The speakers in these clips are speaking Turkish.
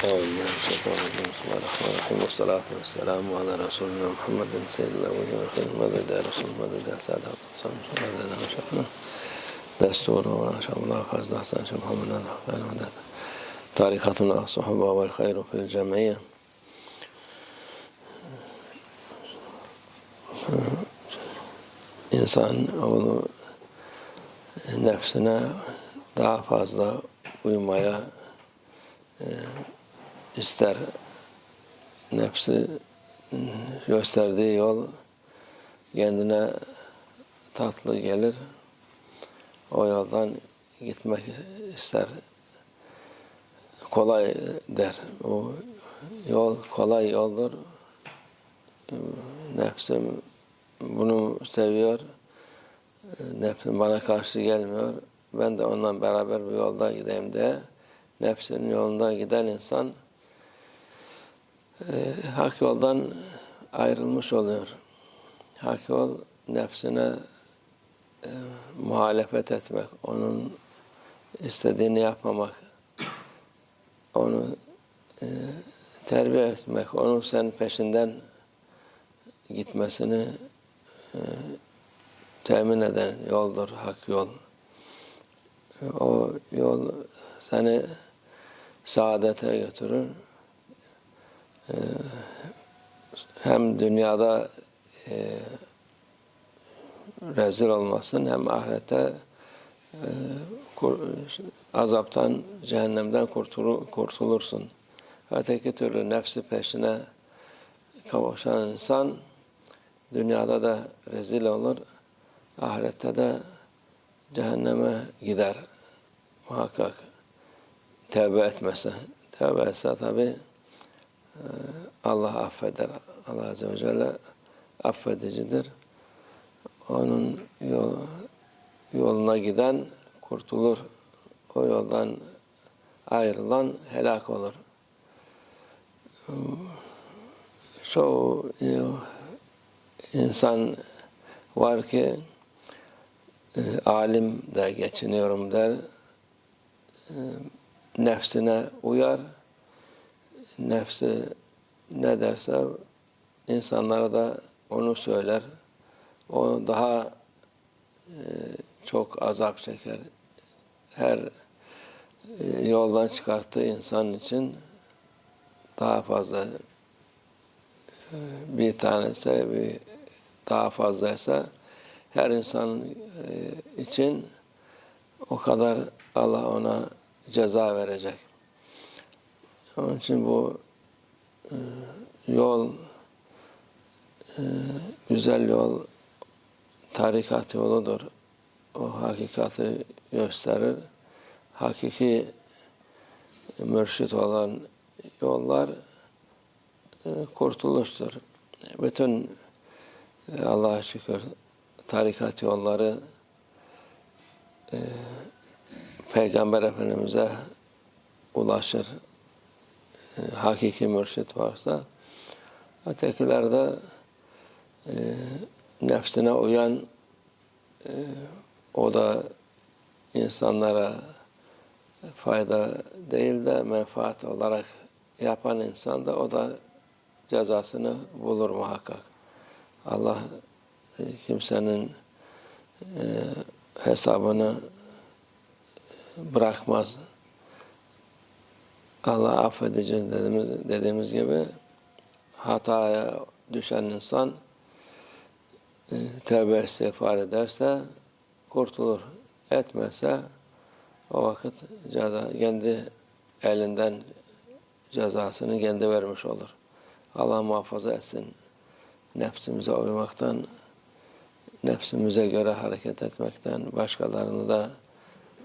بسم الله الرحمن الرحيم والصلاة والسلام على رسولنا محمد سيد الأولين والآخرين مدد رسول مدد يا سادة الصالح مدد يا دستور وما شاء الله فاز أحسن شيخ محمد الرحمن مدد طريقتنا الصحبة والخير في الجمعية oğlu nefsine daha fazla uymaya e, ister. Nefsi gösterdiği yol kendine tatlı gelir. O yoldan gitmek ister. Kolay der. O yol kolay yoldur. Nefsim bunu seviyor. Nefsim bana karşı gelmiyor. Ben de onunla beraber bu yolda gideyim diye nefsinin yolunda giden insan e, hak yoldan ayrılmış oluyor. Hak yol nefsine e, muhalefet etmek, onun istediğini yapmamak, onu e, terbiye etmek, onun senin peşinden gitmesini e, temin eden yoldur, hak yol. O yol seni saadete götürür. Hem dünyada e, rezil olmasın hem ahirette e, azaptan, cehennemden kurtulur, kurtulursun. Öteki türlü nefsi peşine kavuşan insan dünyada da rezil olur, ahirette de cehenneme gider muhakkak tevbe etmese. Tevbe etse tabi Allah affeder. Allah Azze ve Celle affedicidir. Onun yol, yoluna giden kurtulur. O yoldan ayrılan helak olur. Çoğu insan var ki e, alim de geçiniyorum der. E, nefsine uyar. Nefsi ne derse insanlara da onu söyler. O daha e, çok azap çeker. Her e, yoldan çıkarttığı insan için daha fazla e, bir tanesi bir daha fazlaysa her insan için o kadar Allah ona ceza verecek. Onun için bu yol e, güzel yol tarikat yoludur. O hakikati gösterir. Hakiki mürşit olan yollar kurtuluştur. Bütün Allah'a şükür tarikat yolları e, Peygamber Efendimiz'e ulaşır. E, hakiki mürşit varsa ötekilerde e, nefsine uyan e, o da insanlara fayda değil de menfaat olarak yapan insan da o da cezasını bulur muhakkak. Allah e, kimsenin e, hesabını bırakmaz. Allah affedici dediğimiz, dediğimiz gibi hataya düşen insan e, tövbe istiğfar ederse kurtulur. Etmezse o vakit ceza kendi elinden cezasını kendi vermiş olur. Allah muhafaza etsin. Nefsimize uymaktan, nefsimize göre hareket etmekten, başkalarını da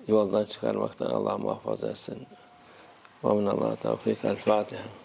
yoldan çıkarmaktan Allah muhafaza etsin. Ve minallah tevfik. El Fatiha.